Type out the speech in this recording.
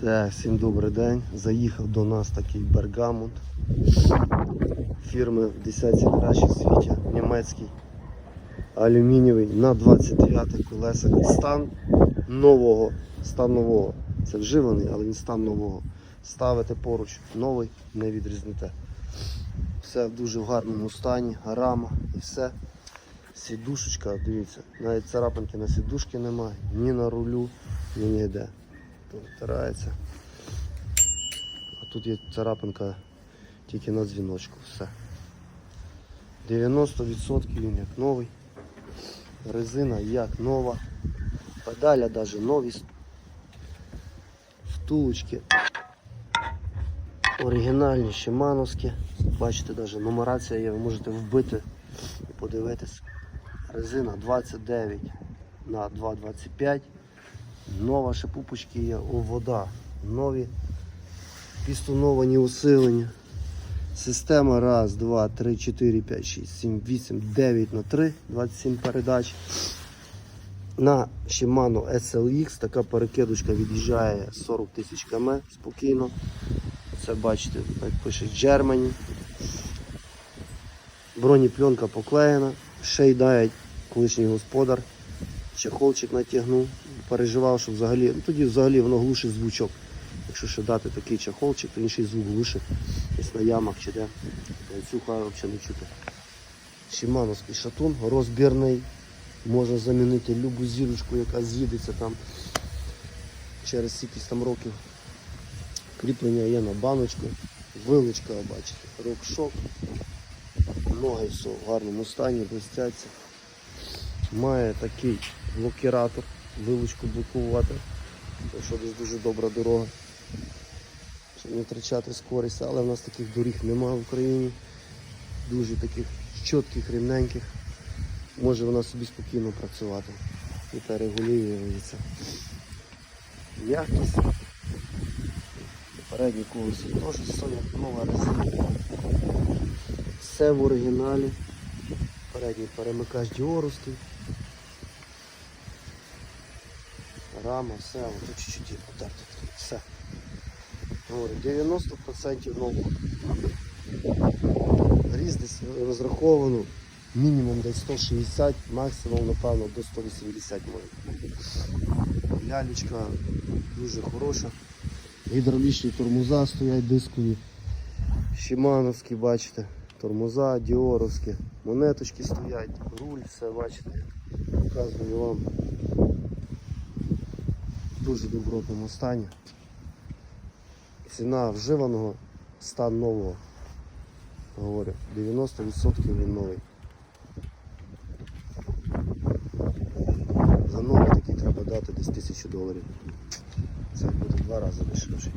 Так, всім добрий день. Заїхав до нас такий бергамонт фірми в 10 кращі в світі, німецький, алюмінієвий на 29 колесах. Стан нового, стан нового. Це вживаний, але він стан нового. Ставите поруч новий, не відрізнете. Все в дуже гарному стані, рама і все. Сідушечка, дивіться, навіть царапинки на сідушки немає, ні на рулю, ні ніде. Тут втирається. А тут є царапинка тільки на дзвіночку. Все. 90% він як новий. Резина як нова. Педаля навіть нові. Втулочки. Оригінальні шимановські. Бачите, навіть нумерація є, ви можете вбити і подивитись. Резина 29 на 2,25. Нова ще є, о, вода. Нові пістоновані усилення. Система раз, два, три, чотири, п'ять, шість, сім, вісім, дев'ять на 3, 27 передач. На Shimano SLX така перекидочка від'їжджає 40 тисяч км спокійно. Це бачите, як пише Germany. Бронепленка поклеєна, ще й дають колишній господар. Чехолчик натягнув, переживав, що взагалі, ну тоді взагалі воно глушить звучок. Якщо ще дати такий чехолчик, то інший звук глушить десь на ямах чи де. Ланцюга взагалі не чути. Шимановський шатун розбірний. Можна замінити любу зірочку, яка з'їдеться там через якісь там років. Кріплення є на баночку, вилочка, бачите, рок-шок. Ноги все в гарному стані, блистяться. Має такий блокіратор, вилучку блокувати, якщо десь дуже добра дорога, щоб не втрачати скорість, але в нас таких доріг немає в Україні. Дуже таких чітких, рівненьких. Може вона собі спокійно працювати. І перегулюється. Якість. Передні колесі теж стоять, нова резина. Все в оригіналі. Передній перемикач діоровський. Рама, все, тут чуть-чуть потерти. Все. Говорю, 90% нового. Різ десь розраховано мінімум десь 160, максимум, напевно, до 180 може. Лялечка дуже хороша. Гідравлічні тормоза стоять дискові. Шимановські, бачите, тормоза, діоровські, монеточки стоять, руль, все бачите. Показую вам. Дуже добротному стані. Ціна вживаного, стан нового. Говорю, 90% він новий. За новий такий треба дати десь тисячу доларів. Це буде два рази дешевше.